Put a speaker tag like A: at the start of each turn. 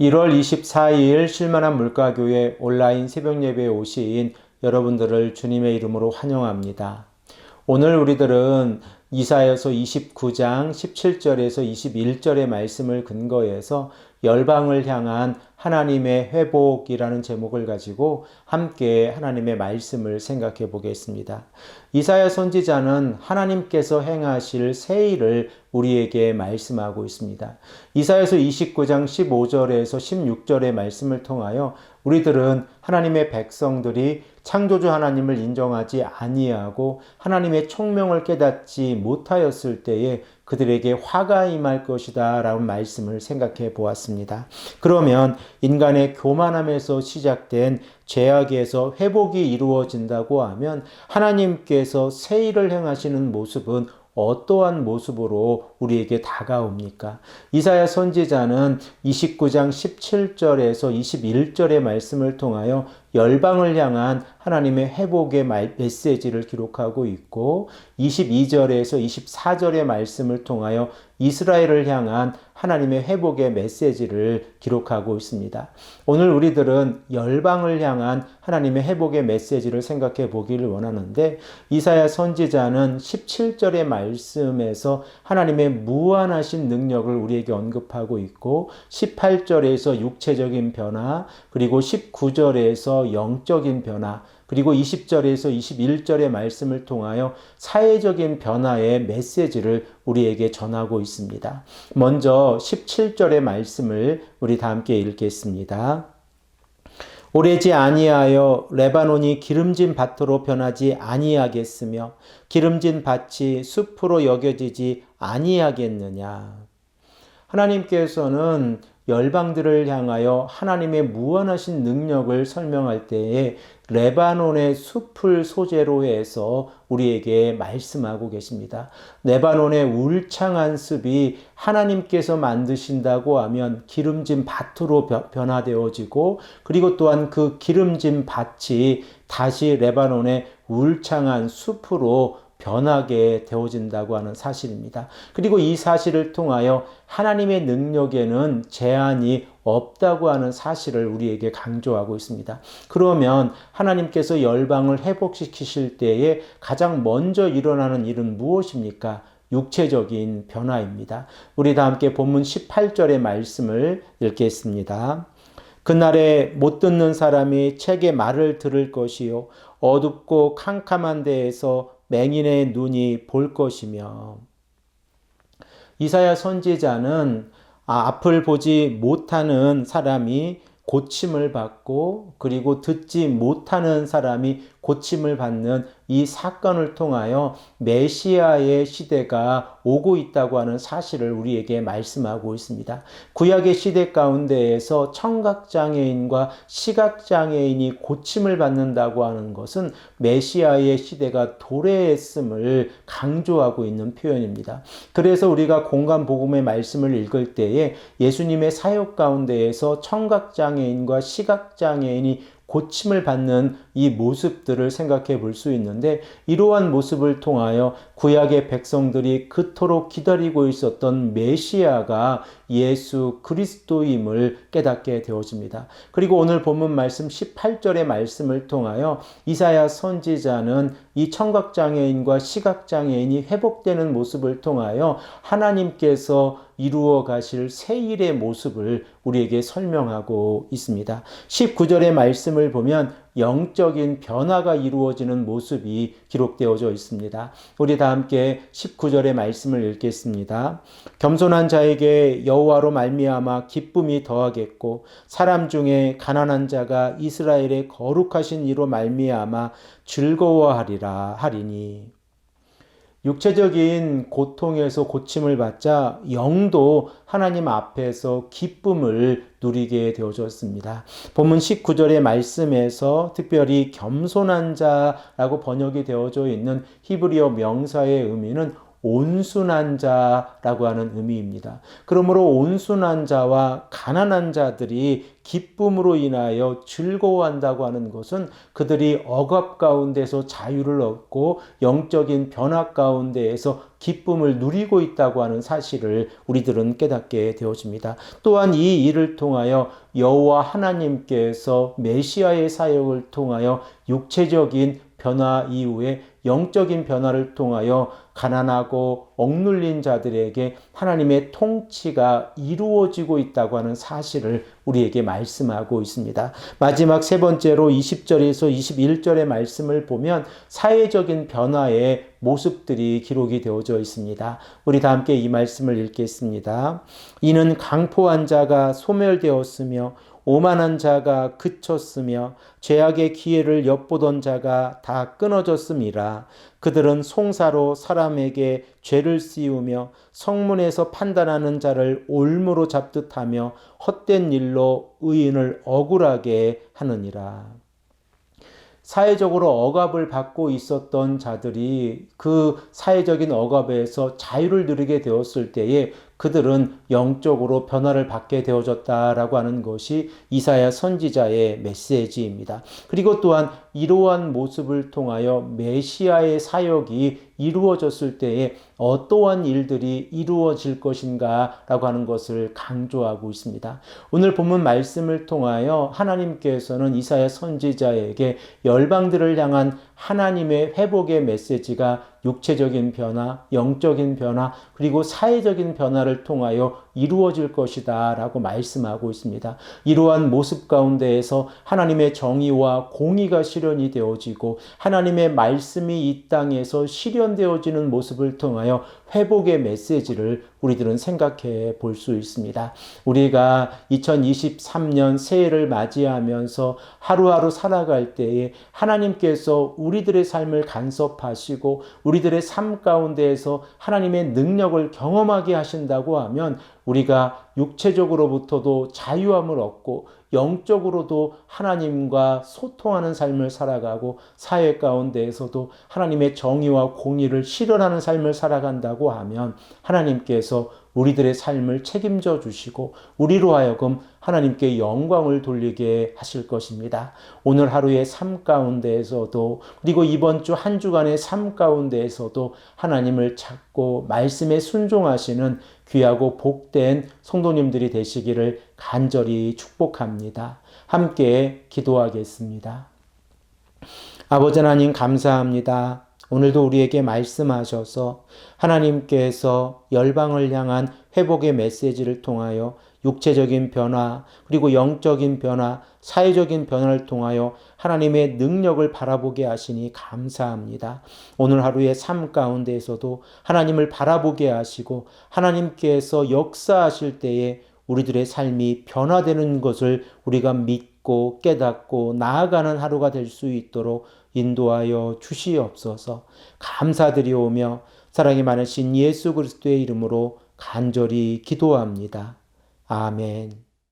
A: 1월 24일 실만한 물가교회 온라인 새벽 예배에 오신 여러분들을 주님의 이름으로 환영합니다. 오늘 우리들은 이사여서 29장 17절에서 21절의 말씀을 근거해서 열방을 향한 하나님의 회복이라는 제목을 가지고 함께 하나님의 말씀을 생각해 보겠습니다. 이사야 선지자는 하나님께서 행하실 새 일을 우리에게 말씀하고 있습니다. 이사야서 29장 15절에서 16절의 말씀을 통하여 우리들은 하나님의 백성들이 창조주 하나님을 인정하지 아니하고 하나님의 총명을 깨닫지 못하였을 때에 그들에게 화가 임할 것이다 라는 말씀을 생각해 보았습니다. 그러면 인간의 교만함에서 시작된 죄악에서 회복이 이루어진다고 하면 하나님께서 새 일을 행하시는 모습은 어떠한 모습으로 우리에게 다가옵니까? 이사야 선지자는 29장 17절에서 21절의 말씀을 통하여 열방을 향한 하나님의 회복의 메시지를 기록하고 있고 22절에서 24절의 말씀을 통하여 이스라엘을 향한 하나님의 회복의 메시지를 기록하고 있습니다. 오늘 우리들은 열방을 향한 하나님의 회복의 메시지를 생각해 보기를 원하는데 이사야 선지자는 17절의 말씀에서 하나님의 무한하신 능력을 우리에게 언급하고 있고 18절에서 육체적인 변화 그리고 19절에서 영적인 변화 그리고 20절에서 21절의 말씀을 통하여 사회적인 변화의 메시지를 우리에게 전하고 있습니다. 먼저 17절의 말씀을 우리 다 함께 읽겠습니다. 오래지 아니하여 레바논이 기름진 밭으로 변하지 아니하겠으며 기름진 밭이 숲으로 여겨지지 아니하겠느냐. 하나님께서는 열방들을 향하여 하나님의 무한하신 능력을 설명할 때에 레바논의 숲을 소재로 해서 우리에게 말씀하고 계십니다. 레바논의 울창한 숲이 하나님께서 만드신다고 하면 기름진 밭으로 변화되어지고 그리고 또한 그 기름진 밭이 다시 레바논의 울창한 숲으로 변하게 되어진다고 하는 사실입니다. 그리고 이 사실을 통하여 하나님의 능력에는 제한이 없다고 하는 사실을 우리에게 강조하고 있습니다. 그러면 하나님께서 열방을 회복시키실 때에 가장 먼저 일어나는 일은 무엇입니까? 육체적인 변화입니다. 우리 다 함께 본문 18절의 말씀을 읽겠습니다. 그날에 못 듣는 사람이 책의 말을 들을 것이요 어둡고 캄캄한 데에서 맹인의 눈이 볼 것이며. 이사야 선지자는 아, 앞을 보지 못하는 사람이 고침을 받고 그리고 듣지 못하는 사람이 고침을 받는 이 사건을 통하여 메시아의 시대가 오고 있다고 하는 사실을 우리에게 말씀하고 있습니다. 구약의 시대 가운데에서 청각장애인과 시각장애인이 고침을 받는다고 하는 것은 메시아의 시대가 도래했음을 강조하고 있는 표현입니다. 그래서 우리가 공간 복음의 말씀을 읽을 때에 예수님의 사역 가운데에서 청각장애인과 시각장애인이 고침을 받는 이 모습들을 생각해 볼 수 있는데 이러한 모습을 통하여 구약의 백성들이 그토록 기다리고 있었던 메시아가 예수 그리스도임을 깨닫게 되어집니다. 그리고 오늘 본문 말씀 18절의 말씀을 통하여 이사야 선지자는 이 청각장애인과 시각장애인이 회복되는 모습을 통하여 하나님께서 이루어 가실 새 일의 모습을 우리에게 설명하고 있습니다. 19절의 말씀을 보면 영적인 변화가 이루어지는 모습이 기록되어져 있습니다. 우리 다 함께 19절의 말씀을 읽겠습니다. 겸손한 자에게 여호와로 말미암아 기쁨이 더하겠고 사람 중에 가난한 자가 이스라엘의 거룩하신 이로 말미암아 즐거워하리라 하리니 육체적인 고통에서 고침을 받자 영도 하나님 앞에서 기쁨을 누리게 되어졌습니다. 본문 19절의 말씀에서 특별히 겸손한 자라고 번역이 되어져 있는 히브리어 명사의 의미는 온순한 자라고 하는 의미입니다. 그러므로 온순한 자와 가난한 자들이 기쁨으로 인하여 즐거워한다고 하는 것은 그들이 억압 가운데서 자유를 얻고 영적인 변화 가운데에서 기쁨을 누리고 있다고 하는 사실을 우리들은 깨닫게 되어집니다. 또한 이 일을 통하여 여호와 하나님께서 메시아의 사역을 통하여 육체적인 변화 이후에 영적인 변화를 통하여 가난하고 억눌린 자들에게 하나님의 통치가 이루어지고 있다고 하는 사실을 우리에게 말 씀하고 있습니다. 마지막 세 번째로 20절에서 21절의 말씀을 보면 사회적인 변화의 모습들이 기록이 되어져 있습니다. 우리 다 함께 이 말씀을 읽겠습니다. 이는 강포한 자가 소멸되었으며 오만한 자가 그쳤으며 죄악의 기회를 엿보던 자가 다 끊어졌음이라 그들은 송사로 사람에게 죄를 씌우며 성문에서 판단하는 자를 올무로 잡듯 하며 헛된 일로 의인을 억울하게 하느니라. 사회적으로 억압을 받고 있었던 자들이 그 사회적인 억압에서 자유를 누리게 되었을 때에 그들은 영적으로 변화를 받게 되어졌다라고 하는 것이 이사야 선지자의 메시지입니다. 그리고 또한 이러한 모습을 통하여 메시아의 사역이 이루어졌을 때에 어떠한 일들이 이루어질 것인가라고 하는 것을 강조하고 있습니다. 오늘 본문 말씀을 통하여 하나님께서는 이사야 선지자에게 열방들을 향한 하나님의 회복의 메시지가 육체적인 변화, 영적인 변화, 그리고 사회적인 변화를 통하여 이루어질 것이다 라고 말씀하고 있습니다. 이러한 모습 가운데에서 하나님의 정의와 공의가 실현이 되어지고 하나님의 말씀이 이 땅에서 실현되어지는 모습을 통하여 회복의 메시지를 우리들은 생각해 볼 수 있습니다. 우리가 2023년 새해를 맞이하면서 하루하루 살아갈 때에 하나님께서 우리들의 삶을 간섭하시고 우리들의 삶 가운데에서 하나님의 능력을 경험하게 하신다고 하면 우리가 육체적으로부터도 자유함을 얻고 영적으로도 하나님과 소통하는 삶을 살아가고 사회 가운데에서도 하나님의 정의와 공의를 실현하는 삶을 살아간다고 하면 하나님께서 우리들의 삶을 책임져 주시고 우리로 하여금 하나님께 영광을 돌리게 하실 것입니다. 오늘 하루의 삶 가운데에서도 그리고 이번 주 한 주간의 삶 가운데에서도 하나님을 찾고 말씀에 순종하시는 귀하고 복된 성도님들이 되시기를 간절히 축복합니다. 함께 기도하겠습니다. 아버지 하나님 감사합니다. 오늘도 우리에게 말씀하셔서 하나님께서 열방을 향한 회복의 메시지를 통하여 육체적인 변화, 그리고 영적인 변화, 사회적인 변화를 통하여 하나님의 능력을 바라보게 하시니 감사합니다. 오늘 하루의 삶 가운데에서도 하나님을 바라보게 하시고 하나님께서 역사하실 때에 우리들의 삶이 변화되는 것을 우리가 믿고 깨닫고 나아가는 하루가 될 수 있도록 인도하여 주시옵소서 감사드리오며 사랑이 많으신 예수 그리스도의 이름으로 간절히 기도합니다. 아멘.